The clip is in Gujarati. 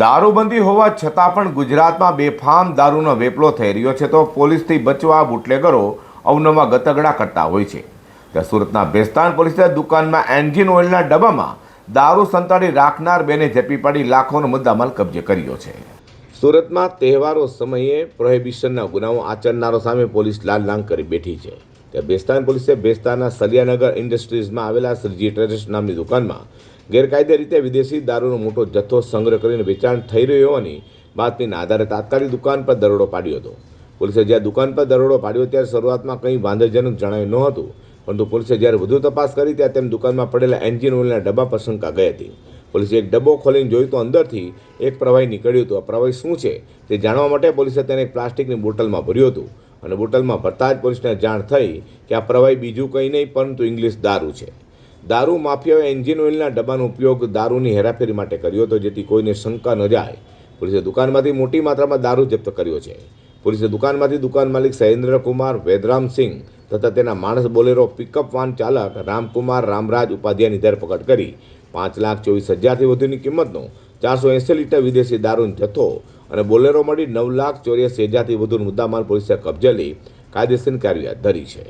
દારૂબંધી હોવા છતાં પણ ગુજરાતમાં બેફામ દારૂનો વેપલો થઈ રહ્યો છે તો પોલીસથી બચવા બુટલેગરો અવનવા ગતગડા કરતા હોય છે. ત્યાં સુરતના ભેસ્તાન પોલીસે દુકાનમાં એન્જિન ઓઇલના ડબ્બામાં દારૂ સંતાડી રાખનાર બેને ઝડપી પાડી લાખોનો મુદ્દામાલ કબજે કર્યો છે. સુરતમાં તહેવારો સમયે પ્રોહિબિશનના ગુનાઓ આચરનારો સામે પોલીસ લાલ લાંગ કરી બેઠી છે. ત્યાં બેસ્તાન પોલીસે બેસ્તાનના સલિયાનગર ઇન્ડસ્ટ્રીઝમાં આવેલા શ્રીજી ટ્રેડર્સ નામની દુકાનમાં ગેરકાયદે રીતે વિદેશી દારૂનો મોટો જથ્થો સંગ્રહ કરીને વેચાણ થઈ રહ્યો હોવાની બાતમીના આધારે તાત્કાલિક દુકાન પર દરોડો પાડ્યો હતો. પોલીસે જ્યારે દુકાન પર દરોડો પાડ્યો ત્યારે શરૂઆતમાં કંઈ વાંધાજનક જણાયું નહોતું પરંતુ પોલીસે જ્યારે વધુ તપાસ કરી ત્યારે તેમ દુકાનમાં પડેલા એન્જિન ઓઇલના ડબ્બા પર શંકા ગઈ હતી. પોલીસે એક ડબ્બો ખોલીને જોયું તો અંદરથી એક પ્રવાહી નીકળ્યું હતું. આ પ્રવાહી શું છે તે જાણવા માટે પોલીસે તેને પ્લાસ્ટિકની બોટલમાં ભર્યું હતું. અને બોટલમાં ભરતા જ પોલીસને જાણ થઈ કે આ પ્રવાહી બીજું કંઈ નહીં, પરંતુ ઇંગ્લિશ દારૂ છે. દારૂ માફિયાઓએ એન્જિન ઓઇલના ડબ્બાનો ઉપયોગ દારૂની હેરાફેરી માટે કર્યો હતો, જેથી કોઈને શંકા ન જાય. પોલીસે દુકાનમાંથી મોટી માત્રામાં દારૂ જપ્ત કર્યો છે. પોલીસે દુકાનમાંથી દુકાન માલિક સહેન્દ્રકુમાર વેદરામસિંહ તથા તેના માણસ બોલેરો પિકઅપ વાન ચાલક રામકુમાર રામરાજ ઉપાધ્યાયની ધરપકડ કરી. પાંચ લાખ ચોવીસ હજારથી વધુની કિંમતનો ચારસો એંસી લીટર વિદેશી દારૂનો જથ્થો અને બોલેરો મળી નવ લાખ ચોર્યાસી હજારથી વધુનો મુદ્દામાલ પોલીસે કબજે લઈ કાયદેસરની કાર્યવાહી ધરી છે.